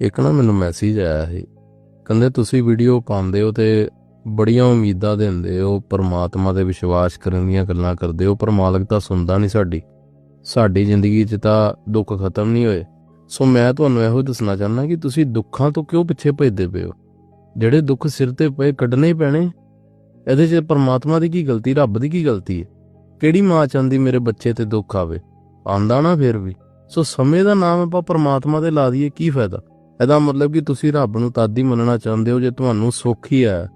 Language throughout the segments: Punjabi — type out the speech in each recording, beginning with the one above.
ਇੱਕ ਨਾ ਮੈਨੂੰ ਮੈਸੇਜ ਆਇਆ ਸੀ। ਕਹਿੰਦੇ, ਤੁਸੀਂ ਵੀਡੀਓ ਪਾਉਂਦੇ ਹੋ ਤੇ ਬੜੀਆਂ ਉਮੀਦਾਂ ਦਿੰਦੇ ਹੋ, ਪਰਮਾਤਮਾ ਤੇ ਵਿਸ਼ਵਾਸ ਕਰਨ ਦੀਆਂ ਗੱਲਾਂ ਕਰਦੇ ਹੋ, ਪਰ ਮਾਲਕ ਤਾਂ ਸੁਣਦਾ ਨਹੀਂ ਸਾਡੀ। ਸਾਡੀ ਜ਼ਿੰਦਗੀ 'ਚ ਤਾਂ ਦੁੱਖ ਖਤਮ ਨਹੀਂ ਹੋਏ। ਸੋ ਮੈਂ ਤੁਹਾਨੂੰ ਇਹੋ ਦੱਸਣਾ ਚਾਹੁੰਦਾ ਕਿ ਤੁਸੀਂ ਦੁੱਖਾਂ ਤੋਂ ਕਿਉਂ ਪਿੱਛੇ ਭੱਜਦੇ ਪਏ ਹੋ? ਜਿਹੜੇ ਦੁੱਖ ਸਿਰ ਤੇ ਪਏ, ਕੱਢਣੇ ਪੈਣੇ। ਇਹਦੇ 'ਚ ਪਰਮਾਤਮਾ ਦੀ ਕੀ ਗਲਤੀ, ਰੱਬ ਦੀ ਕੀ ਗਲਤੀ ਹੈ? ਕਿਹੜੀ ਮਾਂ ਚਾਹੁੰਦੀ ਮੇਰੇ ਬੱਚੇ ਤੇ ਦੁੱਖ ਆਵੇ? ਆਂਦਾ ਨਾ ਫਿਰ ਵੀ। ਸੋ ਸਮੇਂ ਦਾ ਨਾਮ ਆਪਾਂ ਪਰਮਾਤਮਾ ਤੇ ਲਾ ਦਈਏ, ਕੀ ਫਾਇਦਾ? ਇਹਦਾ ਮਤਲਬ ਕਿ ਤੁਸੀਂ ਰੱਬ ਨੂੰ ਤਦ ਹੀ ਮੰਨਣਾ ਚਾਹੁੰਦੇ ਹੋ ਜੇ ਤੁਹਾਨੂੰ ਸੁੱਖ ਹੀ ਹੈ।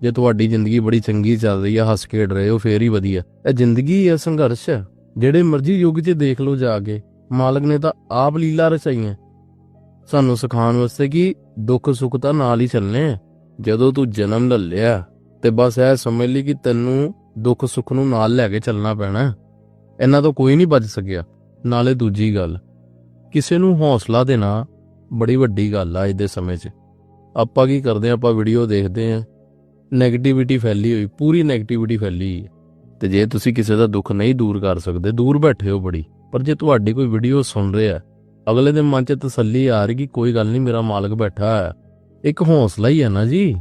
ਜੇ ਤੁਹਾਡੀ ਜ਼ਿੰਦਗੀ ਬੜੀ ਚੰਗੀ ਚੱਲ ਰਹੀ ਹੈ, ਹੱਸ ਖੇਡ ਰਹੇ ਹੋ, ਫੇਰ ਹੀ ਵਧੀਆ। ਇਹ ਜ਼ਿੰਦਗੀ ਹੈ, ਸੰਘਰਸ਼ ਹੈ। ਜਿਹੜੇ ਮਰਜ਼ੀ ਯੁੱਗ 'ਚ ਦੇਖ ਲਓ ਜਾ ਕੇ, ਮਾਲਕ ਨੇ ਤਾਂ ਆਪ ਲੀਲਾ ਰਚਾਈਆਂ। ਸਾਨੂੰ ਸਿਖਾਉਣ ਵਾਸਤੇ ਕਿ ਦੁੱਖ ਸੁੱਖ ਤਾਂ ਨਾਲ ਹੀ ਚੱਲਨੇ ਆ। ਜਦੋਂ ਤੂੰ ਜਨਮ ਲੈ ਲਿਆ, ਤੇ ਬਸ ਇਹ ਸਮਝ ਲਈ ਕਿ ਤੈਨੂੰ ਦੁੱਖ ਸੁੱਖ ਨੂੰ ਨਾਲ ਲੈ ਕੇ ਚੱਲਣਾ ਪੈਣਾ। ਇਹਨਾਂ ਤੋਂ ਕੋਈ ਨਹੀਂ ਬਚ ਸਕਿਆ। ਨਾਲੇ ਦੂਜੀ ਗੱਲ, ਕਿਸੇ ਨੂੰ ਹੌਸਲਾ ਦੇਣਾ ਬੜੀ ਵੱਡੀ ਗੱਲ ਆ ਅੱਜ ਦੇ ਸਮੇਂ 'ਚ। ਆਪਾਂ ਕੀ ਕਰਦੇ ਆ, ਆਪਾਂ ਵੀਡੀਓ ਦੇਖਦੇ ਆ 네ਗੇਟਿਵਿਟੀ ਫੈਲੀ ਹੋਈ, ਪੂਰੀ 네ਗੇਟਿਵਿਟੀ ਫੈਲੀ ਹੋਈ ਤੇ ਜੇ ਤੁਸੀਂ ਕਿਸੇ ਦਾ ਦੁੱਖ ਨਹੀਂ ਦੂਰ ਕਰ ਸਕਦੇ, ਦੂਰ ਬੈਠੇ ਹੋ ਬੜੀ, ਪਰ ਜੇ ਤੁਹਾਡੀ ਕੋਈ ਵੀਡੀਓ ਸੁਣ ਰਿਹਾ ਅਗਲੇ ਦੇ ਮਨ 'ਚ ਤਸੱਲੀ ਆ ਰਹੀ ਕਿ ਕੋਈ ਗੱਲ ਨਹੀਂ, ਮੇਰਾ ਮਾਲਕ ਬੈਠਾ ਹੈ। ਇੱਕ ਹੌਸਲਾ ਹੀ ਹੈ ਨਾ ਜੀ,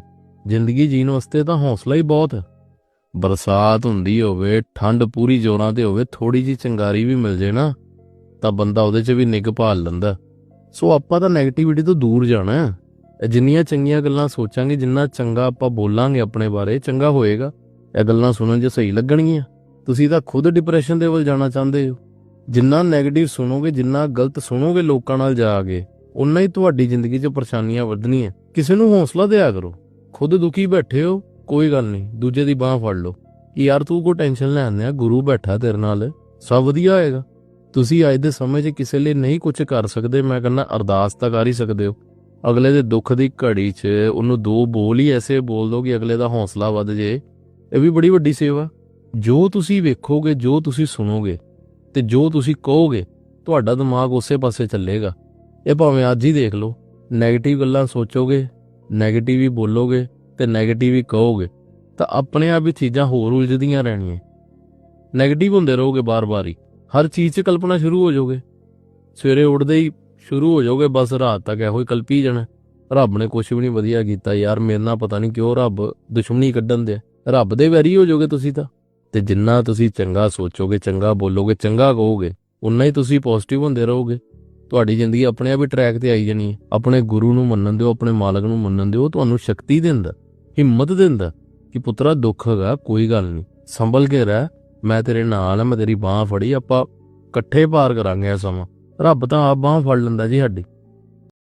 ਜ਼ਿੰਦਗੀ ਜੀਣ ਵਾਸਤੇ ਤਾਂ ਹੌਸਲਾ ਹੀ ਬਹੁਤ ਬਰਸਾਤ ਹੁੰਦੀ ਹੋਵੇ, ਠੰਡ ਪੂਰੀ ਜ਼ੋਰਾਂ ਤੇ ਹੋਵੇ ਥੋੜੀ ਜੀ ਚੰਗਾਰੀ ਵੀ ਮਿਲ ਜੇ ਨਾ, ਤਾਂ ਬੰਦਾ ਉਹਦੇ 'ਚ ਵੀ ਨਿੱਘ ਭਾਲ ਲੈਂਦਾ। ਸੋ ਆਪਾਂ ਤਾਂ 네ਗੇਟਿਵਿਟੀ ਤੋਂ ਦੂਰ ਜਾਣਾ ਹੈ। ਜਿੰਨੀਆਂ ਚੰਗੀਆਂ ਗੱਲਾਂ ਸੋਚਾਂਗੇ, ਜਿੰਨਾ ਚੰਗਾ ਆਪਾਂ ਬੋਲਾਂਗੇ ਆਪਣੇ ਬਾਰੇ ਚੰਗਾ ਹੋਏਗਾ। ਇਹ ਗੱਲਾਂ ਸੁਣਨ 'ਚ ਸਹੀ ਲੱਗਣਗੀਆਂ। ਤੁਸੀਂ ਤਾਂ ਖੁਦ ਡਿਪਰੈਸ਼ਨ ਦੇ ਵੱਲ ਜਾਣਾ ਚਾਹੁੰਦੇ ਹੋ। ਜਿੰਨਾ 네ਗੇਟਿਵ ਸੁਣੋਗੇ, ਜਿੰਨਾ ਗਲਤ ਸੁਣੋਗੇ ਲੋਕਾਂ ਨਾਲ ਜਾ ਕੇ ਉਨਾ ਹੀ ਤੁਹਾਡੀ ਜ਼ਿੰਦਗੀ 'ਚ ਪਰੇਸ਼ਾਨੀਆਂ ਵਧਣੀਆਂ। ਕਿਸੇ ਨੂੰ ਹੌਸਲਾ ਦਿਆ ਕਰੋ। ਖੁਦ ਦੁਖੀ ਬੈਠੇ ਹੋ, ਕੋਈ ਗੱਲ ਨਹੀਂ, ਦੂਜੇ ਦੀ ਬਾਹ ਫੜ ਲਓ। ਯਾਰ ਤੂੰ ਕੋ ਟੈਨਸ਼ਨ ਲੈਣ ਆ, ਗੁਰੂ ਬੈਠਾ ਤੇਰੇ ਨਾਲ, ਸਭ ਵਧੀਆ ਹੋਏਗਾ। ਤੁਸੀਂ ਅੱਜ ਦੇ ਸਮੇਂ 'ਚ ਕਿਸੇ ਲਈ ਨਹੀਂ ਕੁਝ ਕਰ ਸਕਦੇ, ਮੈਂ ਕਹਿੰਦਾ ਅਰਦਾਸ ਤਾਂ ਕਰ ਹੀ ਸਕਦੇ ਹੋ। ਅਗਲੇ ਦੇ ਦੁੱਖ ਦੀ ਘੜੀ 'ਚ ਉਹਨੂੰ ਦੋ ਬੋਲ ਹੀ ਐਸੇ ਬੋਲ ਦੋ ਕਿ ਅਗਲੇ ਦਾ ਹੌਸਲਾ ਵੱਧ ਜੇ। ਇਹ ਵੀ ਬੜੀ ਵੱਡੀ ਸੇਵਾ। ਜੋ ਤੁਸੀਂ ਵੇਖੋਗੇ, ਜੋ ਤੁਸੀਂ ਸੁਣੋਗੇ ਤੇ ਜੋ ਤੁਸੀਂ ਕਹੋਗੇ, ਤੁਹਾਡਾ ਦਿਮਾਗ ਉਸੇ ਪਾਸੇ ਚੱਲੇਗਾ। ਇਹ ਭਾਵੇਂ ਅੱਜ ਹੀ ਦੇਖ ਲਓ ਨੈਗੇਟਿਵ ਗੱਲਾਂ ਸੋਚੋਗੇ ਨੈਗੇਟਿਵ ਹੀ ਬੋਲੋਗੇ ਤੇ ਨੈਗੇਟਿਵ ਹੀ ਕਹੋਗੇ, ਤਾਂ ਆਪਣੇ ਆਪ ਹੀ ਚੀਜ਼ਾਂ ਹੋਰ ਉਲਝਦੀਆਂ ਰਹਿਣੀਆਂ। ਨੈਗੇਟਿਵ ਹੁੰਦੇ ਰਹੋਗੇ ਬਾਰ-ਬਾਰ ਹੀ। ਹਰ ਚੀਜ਼ 'ਚ ਕਲਪਨਾ ਸ਼ੁਰੂ ਹੋ ਜਾਓਗੇ। ਸਵੇਰੇ ਉੱਠਦੇ ਹੀ ਸ਼ੁਰੂ ਹੋ ਜਾਓਗੇ, ਬਸ ਰਾਤ ਤੱਕ ਇਹੋ ਹੀ ਕਲਪੀ ਜਾਣਾ। ਰੱਬ ਨੇ ਕੁਝ ਵੀ ਨਹੀਂ ਵਧੀਆ ਕੀਤਾ ਯਾਰ, ਮੇਰੇ ਨਾਲ ਪਤਾ ਨਹੀਂ ਕਿਉਂ ਰੱਬ ਦੁਸ਼ਮਣੀ ਕੱਢਣ ਦੇ ਰੱਬ ਦੇ ਵੈਰੀ ਹੋ ਜਾਓਗੇ ਤੁਸੀਂ ਤਾਂ। ਤੇ ਜਿੰਨਾ ਤੁਸੀਂ ਚੰਗਾ ਸੋਚੋਗੇ, ਚੰਗਾ ਬੋਲੋਗੇ, ਚੰਗਾ ਕਹੋਗੇ ਉਨਾ ਹੀ ਤੁਸੀਂ ਪੋਜ਼ਿਟਿਵ ਹੁੰਦੇ ਰਹੋਗੇ। ਤੁਹਾਡੀ ਜ਼ਿੰਦਗੀ ਆਪਣੇ ਆਪ ਹੀ ਟਰੈਕ ਤੇ ਆਈ ਜਾਣੀ ਹੈ। ਆਪਣੇ ਗੁਰੂ ਨੂੰ ਮੰਨਣ ਦਿਓ, ਆਪਣੇ ਮਾਲਕ ਨੂੰ ਮੰਨਣ ਦਿਓ ਤੁਹਾਨੂੰ ਸ਼ਕਤੀ ਦਿੰਦਾ, ਹਿੰਮਤ ਦਿੰਦਾ ਕਿ ਪੁੱਤਰਾ ਦੁੱਖ ਹੈਗਾ, ਕੋਈ ਗੱਲ ਨਹੀਂ, ਸੰਭਲ ਕੇ ਰਹਿ। ਮੈਂ ਤੇਰੇ ਨਾਲ ਆ, ਮੈਂ ਤੇਰੀ ਬਾਹ ਫੜੀ, ਆਪਾਂ ਇਕੱਠੇ ਪਾਰ ਕਰਾਂਗੇ ਇਹ ਸਮਾਂ। ਰੱਬ ਤਾਂ ਆਪ ਬਾਹ ਫੜ ਲੈਂਦਾ ਜੀ ਸਾਡੀ।